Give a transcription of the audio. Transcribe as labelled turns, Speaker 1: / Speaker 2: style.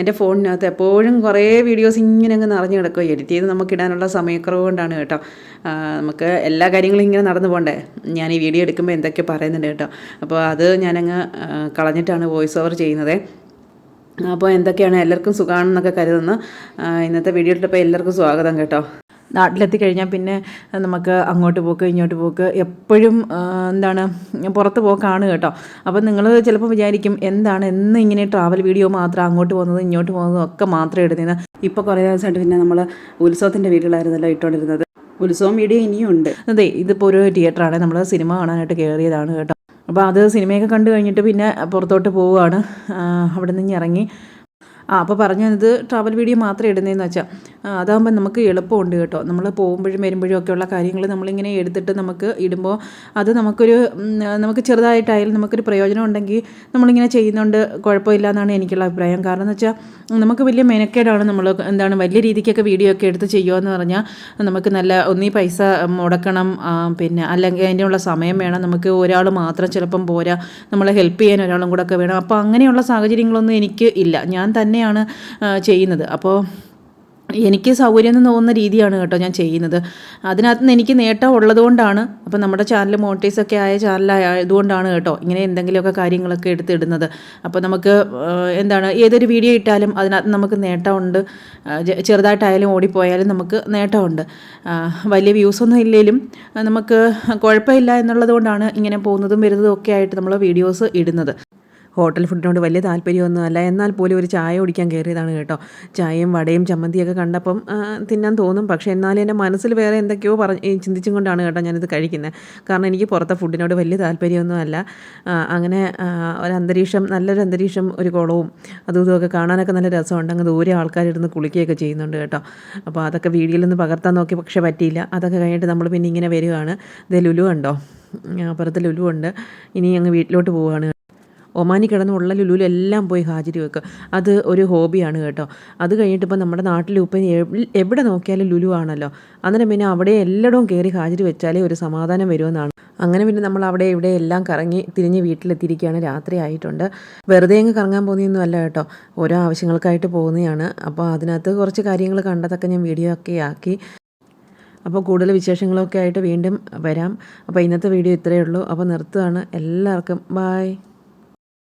Speaker 1: എന്റെ ഫോണിനകത്ത് എപ്പോഴും കുറേ വീഡിയോസ് ഇങ്ങനെ അങ്ങ് നിറഞ്ഞു കിടക്കുക എഡിറ്റ് ചെയ്ത് നമുക്ക് ഇടാനുള്ള സമയക്കുറവ് കൊണ്ടാണ് കേട്ടോ നമുക്ക് എല്ലാ കാര്യങ്ങളും ഇങ്ങനെ നടന്നു പോകണ്ടേ? ഞാൻ ഈ വീഡിയോ എടുക്കുമ്പോൾ എന്തൊക്കെ പറയുന്നുണ്ട് കേട്ടോ. അപ്പോൾ അത് ഞാനങ്ങ് കളഞ്ഞിട്ടാണ് വോയിസ് ഓവർ ചെയ്യുന്നത്. അപ്പോൾ എന്തൊക്കെയാണ്? എല്ലാവർക്കും സുഖമാണെന്നൊക്കെ കരുതുന്നു. ഇന്നത്തെ വീഡിയോ ഇട്ടപ്പോൾ എല്ലാവർക്കും സ്വാഗതം കേട്ടോ. നാട്ടിലെത്തി കഴിഞ്ഞാൽ പിന്നെ നമുക്ക് അങ്ങോട്ട് പോക്ക് ഇങ്ങോട്ട് പോക്ക് എപ്പോഴും എന്താണ് പുറത്ത് പോക്കാണ് കേട്ടോ. അപ്പം നിങ്ങൾ ചിലപ്പോൾ വിചാരിക്കും എന്താണ് എന്ന് ഇങ്ങനെ ട്രാവൽ വീഡിയോ മാത്രം അങ്ങോട്ട് പോകുന്നത് ഇങ്ങോട്ട് പോകുന്നതും ഒക്കെ മാത്രം ഇടുന്നത് ഇപ്പോൾ കുറേ ദിവസമായിട്ട് പിന്നെ നമ്മൾ ഉത്സവത്തിന്റെ വീടുകളായിരുന്നല്ലോ ഇട്ടുകൊണ്ടിരുന്നത് ഉത്സവം വീഡിയോ ഇനിയും ഉണ്ട്. അതെ ഇതിപ്പോൾ ഒരു തിയേറ്ററാണ് നമ്മൾ സിനിമ കാണാനായിട്ട് കയറിയതാണ് കേട്ടോ. അപ്പോൾ അത് സിനിമയൊക്കെ കണ്ടു കഴിഞ്ഞിട്ട് പിന്നെ പുറത്തോട്ട് പോവുകയാണ്. അവിടെ നിന്ന് ഇറങ്ങി ആ അപ്പോൾ പറഞ്ഞു വന്നത് ട്രാവൽ വീഡിയോ മാത്രമേ ഇടുന്നതെന്ന് വെച്ചാൽ അതാകുമ്പോൾ നമുക്ക് എളുപ്പമുണ്ട് കേട്ടോ. നമ്മൾ പോകുമ്പോഴും വരുമ്പോഴും ഒക്കെയുള്ള കാര്യങ്ങൾ നമ്മളിങ്ങനെ എടുത്തിട്ട് നമുക്ക് ഇടുമ്പോൾ അത് നമുക്കൊരു നമുക്ക് ചെറുതായിട്ടായാലും നമുക്കൊരു പ്രയോജനം ഉണ്ടെങ്കിൽ നമ്മളിങ്ങനെ ചെയ്യുന്നുണ്ട് കുഴപ്പമില്ല എന്നാണ് എനിക്കുള്ള അഭിപ്രായം. കാരണം എന്ന് വെച്ചാൽ നമുക്ക് വലിയ മെനക്കേടാണ് നമ്മൾ എന്താണ് വലിയ രീതിക്കൊക്കെ വീഡിയോ ഒക്കെ എടുത്ത് ചെയ്യുമെന്ന് പറഞ്ഞാൽ നമുക്ക് നല്ല ഒന്നീ പൈസ മുടക്കണം പിന്നെ അല്ലെങ്കിൽ അതിനുള്ള സമയം വേണം. നമുക്ക് ഒരാൾ മാത്രം ചിലപ്പം പോരാ നമ്മളെ ഹെൽപ്പ് ചെയ്യാൻ ഒരാളും കൂടെ ഒക്കെ വേണം. അപ്പോൾ അങ്ങനെയുള്ള സാഹചര്യങ്ങളൊന്നും എനിക്ക് ഇല്ല. ഞാൻ തന്നെയാണ് ചെയ്യുന്നത്. അപ്പോൾ എനിക്ക് സൗകര്യം എന്ന് തോന്നുന്ന രീതിയാണ് കേട്ടോ ഞാൻ ചെയ്യുന്നത്. അതിനകത്ത് നിന്ന് എനിക്ക് നേട്ടം ഉള്ളതുകൊണ്ടാണ് അപ്പോൾ നമ്മുടെ ചാനൽ മോണിറ്റൈസ് ഒക്കെ ആയ ചാനലായതുകൊണ്ടാണ് കേട്ടോ ഇങ്ങനെ എന്തെങ്കിലുമൊക്കെ കാര്യങ്ങളൊക്കെ എടുത്തിടുന്നത്. അപ്പോൾ നമുക്ക് എന്താണ് ഏതൊരു വീഡിയോ ഇട്ടാലും അതിനകത്ത് നമുക്ക് നേട്ടമുണ്ട്. ചെറുതായിട്ടായാലും ഓടിപ്പോയാലും നമുക്ക് നേട്ടമുണ്ട്. വലിയ വ്യൂസ് ഒന്നും ഇല്ലെങ്കിലും നമുക്ക് കുഴപ്പമില്ല എന്നുള്ളതുകൊണ്ടാണ് ഇങ്ങനെ പോകുന്നതും വരുന്നതും ഒക്കെ ആയിട്ട് നമ്മൾ വീഡിയോസ് ഇടുന്നത്. ഹോട്ടൽ ഫുഡിനോട് വലിയ താല്പര്യമൊന്നും അല്ല. എന്നാൽ പോലും ഒരു ചായ കുടിക്കാൻ കയറിയതാണ് കേട്ടോ. ചായയും വടയും ചമ്മന്തിയൊക്കെ കണ്ടപ്പം തിന്നാൻ തോന്നും. പക്ഷേ എന്നാലും എന്റെ മനസ്സിൽ വേറെ എന്തൊക്കെയോ പറഞ്ഞ് ചിന്തിച്ചും കൊണ്ടാണ് കേട്ടോ ഞാനിത് കഴിക്കുന്നത് കാരണം എനിക്ക് പുറത്തെ ഫുഡിനോട് വലിയ താല്പര്യമൊന്നും അല്ല. അങ്ങനെ ഒരു അന്തരീക്ഷം നല്ലൊരു അന്തരീക്ഷം ഒരു കുളവും അതും ഇതുമൊക്കെ കാണാനൊക്കെ നല്ല രസമുണ്ട്. അങ്ങ് ദൂരെ ആൾക്കാരിരുന്ന് കുളിക്കുകയൊക്കെ ചെയ്യുന്നുണ്ട് കേട്ടോ. അപ്പോൾ അതൊക്കെ വീഡിയോയിലൊന്ന് പകർത്താൻ നോക്കി പക്ഷേ പറ്റിയില്ല. അതൊക്കെ കഴിഞ്ഞിട്ട് നമ്മൾ പിന്നെ ഇങ്ങനെ വരികയാണ് ഇതേ ലുലു ഉണ്ടോ അപ്പുറത്ത് ലുലു ഉണ്ട് ഇനി അങ്ങ് വീട്ടിലോട്ട് പോവുകയാണ്. ഒമാനി കിടന്ന് ഉള്ള ലുലുവിലെല്ലാം പോയി ഹാജരി വെക്കുക അത് ഒരു ഹോബിയാണ് കേട്ടോ. അത് കഴിഞ്ഞിട്ട് ഇപ്പോൾ നമ്മുടെ നാട്ടിൽ ഇപ്പം എവിടെ നോക്കിയാലും ലുലു ആണല്ലോ. അന്നേരം പിന്നെ അവിടെ എല്ലായിടവും കയറി ഹാജരി വെച്ചാലേ ഒരു സമാധാനം വരുമെന്നാണ്. അങ്ങനെ പിന്നെ നമ്മൾ അവിടെ ഇവിടെ എല്ലാം കറങ്ങി തിരിഞ്ഞ് വീട്ടിലെത്തിയിരിക്കുകയാണ് രാത്രി ആയിട്ടുണ്ട്. വെറുതെ അങ്ങ് കറങ്ങാൻ പോകുന്നതൊന്നും അല്ല കേട്ടോ. ഓരോ ആവശ്യങ്ങൾക്കായിട്ട് പോകുന്നതാണ്. അപ്പോൾ അതിനകത്ത് കുറച്ച് കാര്യങ്ങൾ കണ്ടതൊക്കെ ഞാൻ വീഡിയോ ഒക്കെ ആക്കി. അപ്പോൾ കൂടുതൽ വിശേഷങ്ങളൊക്കെ ആയിട്ട് വീണ്ടും വരാം. അപ്പോൾ ഇന്നത്തെ വീഡിയോ ഇത്രയേ ഉള്ളൂ. അപ്പോൾ നിർത്തുകയാണ്. എല്ലാവർക്കും ബായ്